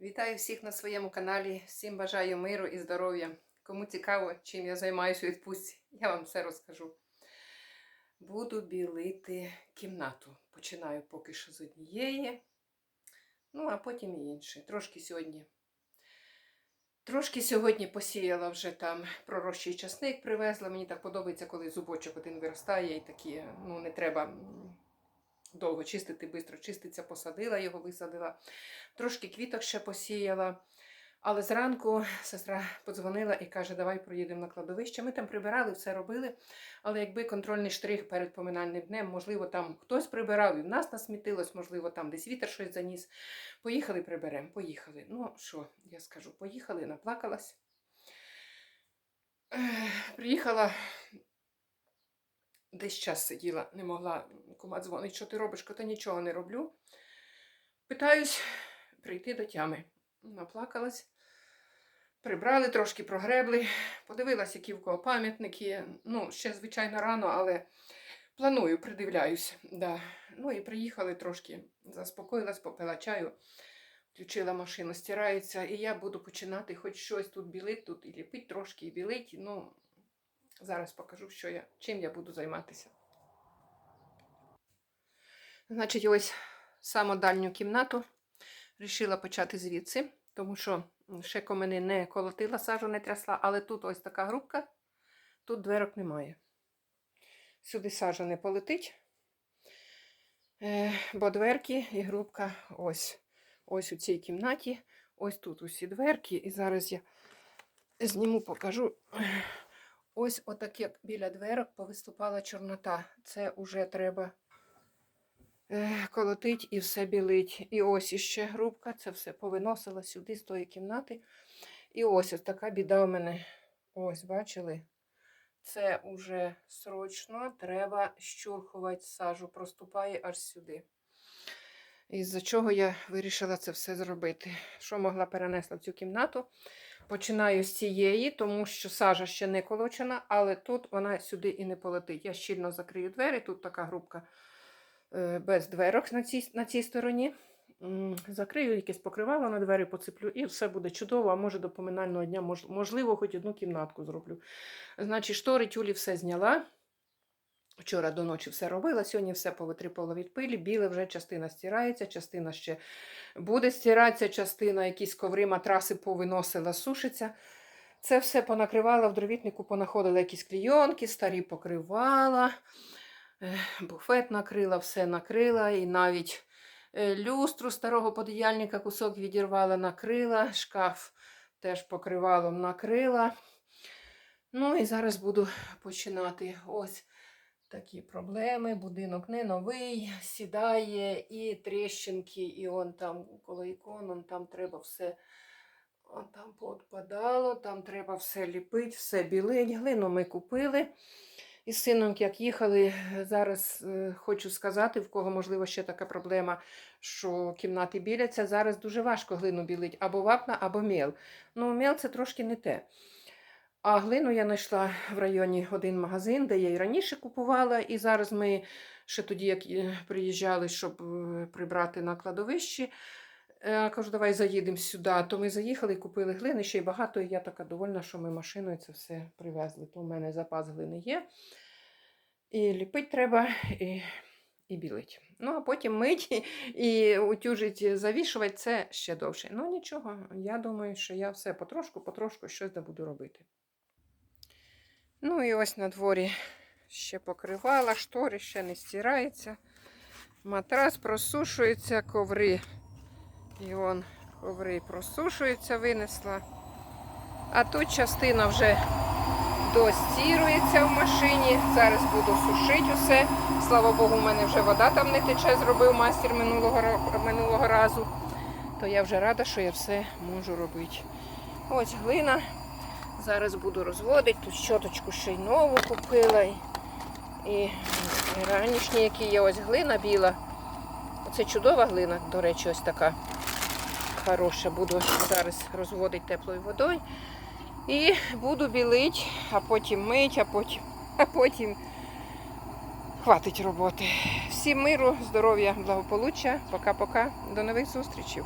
Вітаю всіх на своєму каналі. Всім бажаю миру і здоров'я. Кому цікаво, чим я займаюся у відпустці, я вам все розкажу. Буду білити кімнату. Починаю поки що з однієї, ну а потім і інші. Трошки сьогодні. Трошки сьогодні посіяла вже там пророщий часник, привезла. Мені так подобається, коли зубочок один виростає і такі, ну не треба довго чистити, швидко чиститься, посадила його, висадила. Трошки квіток ще посіяла. Але зранку сестра подзвонила і каже, давай проїдемо на кладовище. Ми там прибирали, все робили. Але якби контрольний штрих перед поминальним днем, можливо, там хтось прибирав і в нас насмітилось, можливо, там десь вітер щось заніс. Поїхали, приберемо, поїхали. Ну, що, я скажу, поїхали, наплакалась. Приїхала, десь час сиділа, не могла. Кума дзвонить, що ти робиш, та нічого не роблю. Питаюсь прийти до тями. Наплакалась. Прибрали, трошки прогребли, подивилась, які в кого пам'ятники. Ну, ще, звичайно, рано, але планую, придивляюсь. Да. Ну і приїхали трошки, заспокоїлась, попила чаю, включила машину, стирається, і я буду починати хоч щось тут білити, тут і ліпити трошки, і білить. Ну, зараз покажу, що я, чим я буду займатися. Значить, ось саму дальню кімнату. Рішила почати звідси, тому що ще комини не колотила, сажу не трясла, але тут ось така грубка, тут дверок немає. Сюди сажа не полетить, е, бо дверки і грубка ось. Ось у цій кімнаті, ось тут усі дверки. І зараз я зніму, покажу. Ось отак, як біля дверок повиступала чорнота. Це вже треба е, колотить і все білить. І ось іще грубка, це все повиносила сюди з тої кімнати. І ось ось така біда у мене. Ось, бачили? Це уже срочно треба щурхувати сажу, проступає аж сюди. Із-за чого я вирішила це все зробити. Що могла перенесла в цю кімнату? Починаю з цієї, тому що сажа ще не колочена, але тут вона сюди і не полетить. Я щільно закрию двері, тут така грубка е, без дверок на цій, на цій стороні. Закрию якесь покривало на двері, поцеплю, і все буде чудово. А може до поминального дня, можливо, хоч одну кімнатку зроблю. Значить, штори тюлі все зняла. Вчора до ночі все робила, сьогодні все повитріпала від пилі. Біле вже частина стирається, частина ще буде стиратися, частина якісь коври, матраси повиносила, сушиться. Це все понакривала в дровітнику, понаходила якісь клійонки, старі покривала, буфет накрила, все накрила, і навіть е, люстру старого подіяльника кусок відірвала, накрила, шкаф теж покривалом накрила. Ну і зараз буду починати. Ось такі проблеми. Будинок не новий, сідає, і тріщинки, і он там коло ікон, он там треба все. Он там подпадало, там треба все ліпити, все білить. Глину ми купили. І з сином, як їхали, зараз е, хочу сказати, в кого можливо ще така проблема, що кімнати біляться. Зараз дуже важко глину білить або вапна, або мел. Ну, мел це трошки не те. А глину я знайшла в районі один магазин, де я і раніше купувала. І зараз ми ще тоді, як е, приїжджали, щоб е, прибрати на кладовищі, е, кажу, давай заїдемо сюди. То ми заїхали і купили глини ще й багато. І я така довольна, що ми машиною це все привезли. То в мене запас глини є. І ліпить треба, і, і білить. Ну, а потім мить і утюжить, завішувати це ще довше. Ну нічого, я думаю, що я все потрошку, потрошку щось буду робити. Ну і ось на дворі ще покривала, штори ще не стирається. Матрас просушується, коври. І вон коври просушуються, винесла. А тут частина вже достірується в машині. Зараз буду сушити усе. Слава Богу, у мене вже вода там не тече, зробив мастер минулого, минулого разу. То я вже рада, що я все можу робити. Ось глина. Зараз буду розводити. Тут щоточку ще й нову купила. І, і ранішні, які є ось глина біла. Оце чудова глина, до речі, ось така хороша. Буду зараз розводити теплою водою. І буду білити, а потім мить, а потім, а потім хватить роботи. Всім миру, здоров'я, благополуччя. Пока-пока. До нових зустрічей.